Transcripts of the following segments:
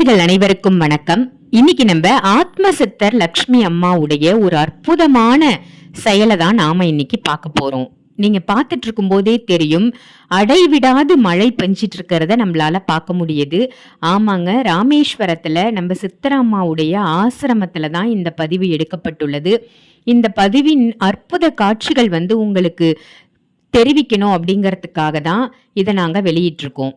நேயர்கள் அனைவருக்கும் வணக்கம். இன்னைக்கு நம்ம ஆத்ம சித்தர் லக்ஷ்மி அம்மாவுடைய ஒரு அற்புதமான செயலை தான் நாம இன்னைக்கு பார்க்க போறோம். நீங்க பார்த்துட்டு இருக்கும் போதே தெரியும் அடைவிடாது மழை பெஞ்சிட்டு இருக்கிறத நம்மளால பார்க்க முடியுது. ஆமாங்க ராமேஸ்வரத்துல நம்ம சித்தராமாவுடைய ஆசிரமத்துல தான் இந்த பதிவு எடுக்கப்பட்டுள்ளது. இந்த பதிவின் அற்புத காட்சிகள் வந்து உங்களுக்கு தெரிவிக்கணும் அப்படிங்கிறதுக்காக தான் இதை நாங்கள் வெளியிட்டிருக்கோம்.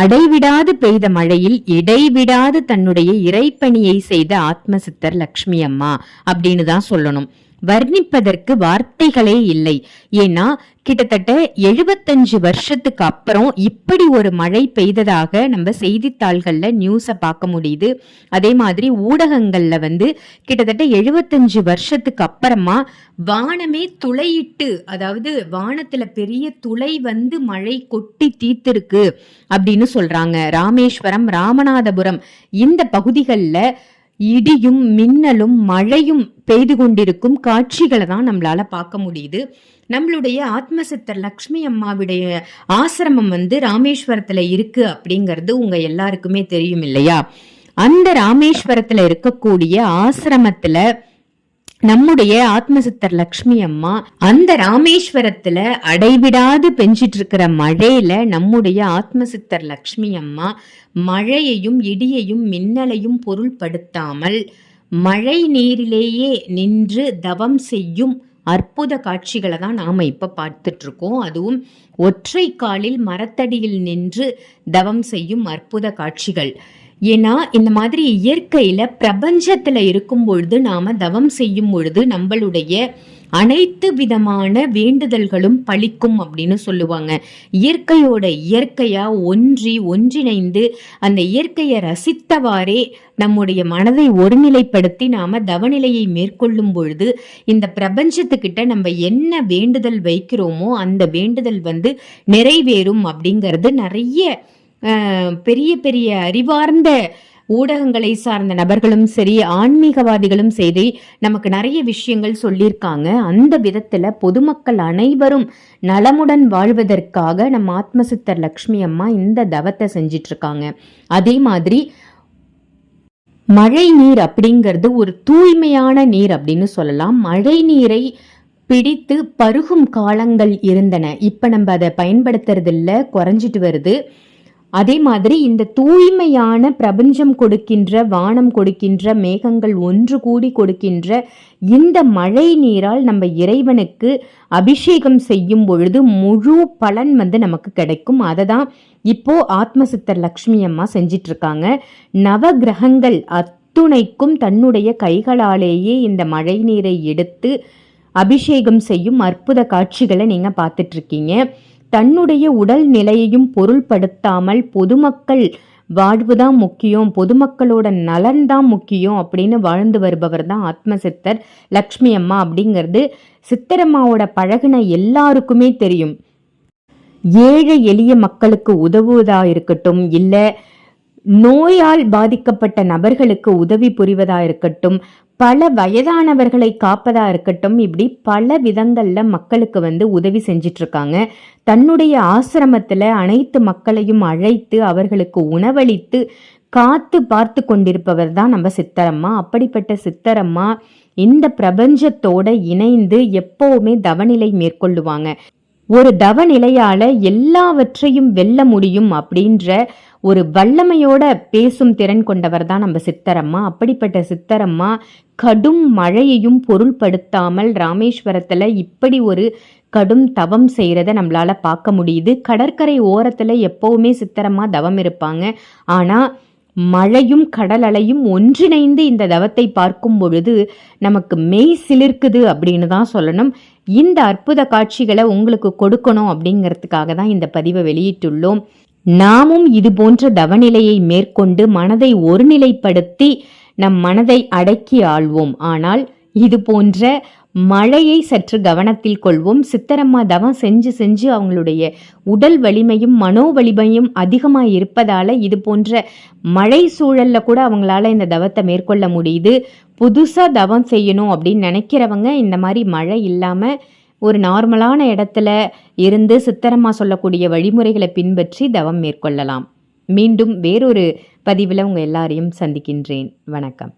அடைவிடாது பெய்த மழையில் இடைவிடாது தன்னுடைய இறைப்பணியை செய்த ஆத்மசித்தர் லக்ஷ்மி அம்மா அப்படின்னு தான் சொல்லணும். வர்ணிப்பதற்கு வார்த்தைகளே இல்லை. ஏன்னா கிட்டத்தட்ட எழுபத்தஞ்சு வருஷத்துக்கு அப்புறம் இப்படி ஒரு மழை பெய்ததாக நம்ம செய்தித்தாள்கள்ல நியூஸை பார்க்க முடியுது. அதே மாதிரி ஊடகங்கள்ல வந்து கிட்டத்தட்ட எழுபத்தஞ்சு வருஷத்துக்கு அப்புறமா வானமே துளையிட்டு அதாவது வானத்துல பெரிய துளை வந்து மழை கொட்டி தீர்த்திருக்கு அப்படின்னு சொல்றாங்க. ராமேஸ்வரம் ராமநாதபுரம் இந்த பகுதிகளில் இடியும் மின்னலும் மழையும் பெய்து கொண்டிருக்கும் காட்சிகளை தான் நம்மளால பார்க்க முடியுது. நம்மளுடைய ஆத்மசித்தர் லக்ஷ்மி அம்மாவுடைய ஆசிரமம் வந்து ராமேஸ்வரத்துல இருக்கு அப்படிங்கிறது உங்க எல்லாருக்குமே தெரியும் இல்லையா? அந்த ராமேஸ்வரத்துல இருக்கக்கூடிய ஆசிரமத்துல நம்முடைய ஆத்மசித்தர் லக்ஷ்மி அம்மா அந்த ராமேஸ்வரத்துல அடைவிடாது பெஞ்சிட்டு இருக்கிற மழையில நம்முடைய ஆத்மசித்தர் லக்ஷ்மி அம்மா மழையையும் இடியையும் மின்னலையும் பொருள்படுத்தாமல் மழை நீரிலேயே நின்று தவம் செய்யும் அற்புத காட்சிகளை தான் நாம் இப்போ பார்த்துட்டு இருக்கோம் அதுவும் ஒற்றை காலில் மரத்தடியில் நின்று தவம் செய்யும் அற்புத காட்சிகள். ஏன்னா இந்த மாதிரி இயற்கையில பிரபஞ்சத்துல இருக்கும் பொழுது நாம தவம் செய்யும் பொழுது நம்மளுடைய அனைத்து விதமான வேண்டுதல்களும் பழிக்கும் அப்படின்னு சொல்லுவாங்க. இயற்கையோட இயற்கையா ஒன்றி ஒன்றிணைந்து அந்த இயற்கையை ரசித்தவாறே நம்முடைய மனதை ஒருநிலைப்படுத்தி நாம தவநிலையை மேற்கொள்ளும் பொழுது இந்த பிரபஞ்சத்துக்கிட்ட நம்ம என்ன வேண்டுதல் வைக்கிறோமோ அந்த வேண்டுதல் வந்து நிறைவேறும் அப்படிங்கிறது நிறைய பெரிய பெரிய அறிவார்ந்த ஊடகங்களை சார்ந்த நபர்களும் சரி ஆன்மீகவாதிகளும் செய்து நமக்கு நிறைய விஷயங்கள் சொல்லியிருக்காங்க. அந்த விதத்தில் பொதுமக்கள் அனைவரும் நலமுடன் வாழ்வதற்காக நம்ம ஆத்மசித்தர் லக்ஷ்மி அம்மா இந்த தவத்தை செஞ்சிட்ருக்காங்க. அதே மாதிரி மழை நீர் அப்படிங்கிறது ஒரு தூய்மையான நீர் அப்படின்னு சொல்லலாம். மழை நீரை பிடித்து பருகும் காலங்கள் இருந்தன. இப்போ நம்ம அதை பயன்படுத்துறதில்ல குறைஞ்சிட்டு வருது. அதே மாதிரி இந்த தூய்மையான பிரபஞ்சம் கொடுக்கின்ற வானம் கொடுக்கின்ற மேகங்கள் ஒன்று கூடி கொடுக்கின்ற இந்த மழை நீரால் நம்ம இறைவனுக்கு அபிஷேகம் செய்யும் பொழுது முழு பலன் வந்து நமக்கு கிடைக்கும். அதை தான் இப்போ ஆத்மசித்தர் லக்ஷ்மி அம்மா செஞ்சிட்டு இருக்காங்க நவ கிரகங்கள் அத்துணைக்கும் தன்னுடைய கைகளாலேயே இந்த மழை நீரை எடுத்து அபிஷேகம் செய்யும் அற்புத காட்சிகளை நீங்கள் பார்த்துட்ருக்கீங்க. தன்னுடைய உடல் நிலையையும் பொருள்படுத்தாமல் பொதுமக்கள் வாழ்வு தான் முக்கியம் பொதுமக்களோட நலன் தான் முக்கியம் அப்படின்னு வாழ்ந்து வருபவர் தான் ஆத்ம சித்தர் லக்ஷ்மி அம்மா அப்படிங்கிறது. சித்தரம்மாவோட பழகின எல்லாருக்குமே தெரியும். ஏழை எளிய மக்களுக்கு உதவுவதா இருக்கட்டும் இல்லை நோயால் பாதிக்கப்பட்ட நபர்களுக்கு உதவி புரிவதா இருக்கட்டும் பல வயதானவர்களை காப்பதா இருக்கட்டும் இப்படி பல விதங்கள்ல மக்களுக்கு வந்து உதவி செஞ்சிட்டு இருக்காங்க தன்னுடைய ஆசிரமத்துல அனைத்து மக்களையும் அழைத்து அவர்களுக்கு உணவளித்து காத்து பார்த்து கொண்டிருப்பவர் தான் நம்ம சித்தரம்மா. அப்படிப்பட்ட சித்தரம்மா இந்த பிரபஞ்சத்தோட இணைந்து எப்பவுமே தவநிலை மேற்கொள்ளுவாங்க. ஒரு தவநிலையால எல்லாவற்றையும் வெல்ல முடியும் அப்படின்ற ஒரு வல்லமையோட பேசும் திறன் கொண்டவர் தான் நம்ம சித்தரம்மா. அப்படிப்பட்ட சித்தரம்மா கடும் மழையையும் பொருள்படுத்தாமல் ராமேஸ்வரத்தில் இப்படி ஒரு கடும் தவம் செய்கிறத நம்மளால் பார்க்க முடியுது. கடற்கரை ஓரத்தில் எப்போவுமே சித்தரம்மா தவம் இருப்பாங்க. ஆனால் மழையும் கடல் அலையும் ஒன்றிணைந்து இந்த தவத்தை பார்க்கும் பொழுது நமக்கு மெய் சிலிர்க்குது அப்படின்னு தான் சொல்லணும். இந்த அற்புத காட்சிகளை உங்களுக்கு கொடுக்கணும் அப்படிங்கிறதுக்காக தான் இந்த பதிவை வெளியிட்டுள்ளோம். நாமும் இது போன்ற தவநிலையை மேற்கொண்டு மனதை ஒருநிலைப்படுத்தி நம் மனதை அடக்கி ஆள்வோம். ஆனால் இது போன்ற மழையை சற்று கவனத்தில் கொள்வோம். சித்தரம்மா தவம் செஞ்சு செஞ்சு அவங்களுடைய உடல் வலிமையும் மனோ வலிமையும் அதிகமாக இருப்பதால் இது போன்ற மழை சூழலில் கூட அவங்களால இந்த தவத்தை மேற்கொள்ள முடியுது. புதுசாக தவம் செய்யணும் அப்படின்னு நினைக்கிறவங்க இந்த மாதிரி மழை இல்லாமல் ஒரு நார்மலான இடத்துல இருந்து சித்தரமாக சொல்லக்கூடிய வழிமுறைகளை பின்பற்றி தவம் மேற்கொள்ளலாம். மீண்டும் வேறொரு பதிவில் உங்கள் எல்லாரையும் சந்திக்கின்றேன். வணக்கம்.